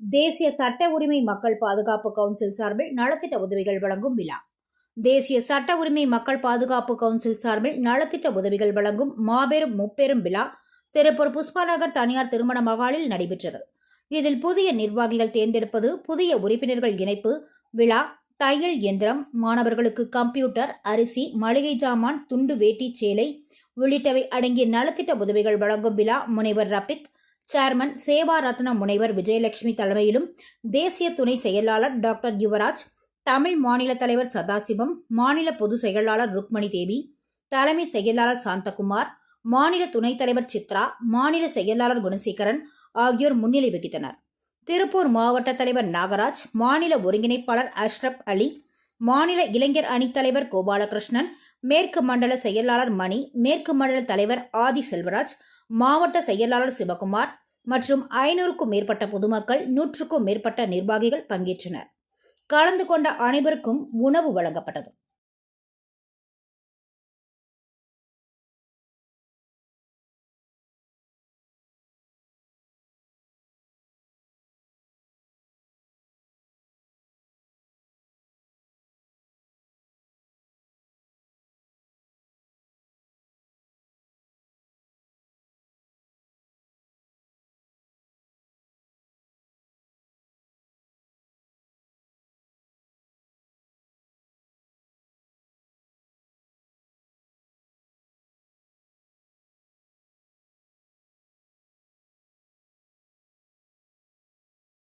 தேசிய சட்ட உரிமை மக்கள் பாதுகாப்பு கவுன்சில் சார்பில் நலத்திட்ட உதவிகள் வழங்கும் விழா. தேசிய சட்ட உரிமை மக்கள் பாதுகாப்பு கவுன்சில் சார்பில் நலத்திட்ட உதவிகள் வழங்கும் மாபெரும் முப்பெரும் விழா திருப்பூர் புஷ்பாநகர் தனியார் திருமண மகாலில் நடைபெற்றது. இதில் புதிய நிர்வாகிகள் தேர்ந்தெடுப்பது புதிய உறுப்பினர்கள் இணைப்பு விழா தையல் இயந்திரம் மாணவர்களுக்கு கம்ப்யூட்டர் அரிசி மளிகை ஜாமான் துண்டு வேட்டி சேலை உள்ளிட்டவை அடங்கிய நலத்திட்ட உதவிகள் வழங்கும் விழா முனைவர் ரபிக் சேர்மன் சேவா ரத்ன முனைவர் விஜயலட்சுமி தலைமையிலும் தேசிய துணை செயலாளர் டாக்டர் யுவராஜ் தமிழ் மாநில தலைவர் சதாசிவம் மாநில பொதுச் செயலாளர் ருக்மணி தேவி தலைமை செயலாளர் சாந்தகுமார் மாநில துணைத் தலைவர் சித்ரா மாநில செயலாளர் குணசேகரன் ஆகியோர் முன்னிலை வகித்தனர். திருப்பூர் மாவட்ட தலைவர் நாகராஜ் மாநில ஒருங்கிணைப்பாளர் அஷ்ரப் அலி மாநில இளைஞர் அணித்தலைவர் கோபாலகிருஷ்ணன் மேற்கு மண்டல செயலாளர் மணி மேற்கு மண்டல தலைவர் ஆதி செல்வராஜ் மாவட்ட செயலாளர் சிவகுமார் மற்றும் ஐநூறுக்கும் மேற்பட்ட பொதுமக்கள் நூற்றுக்கும் மேற்பட்ட நிர்வாகிகள் பங்கேற்றனர். கலந்து கொண்ட அனைவருக்கும் உணவு வழங்கப்பட்டது.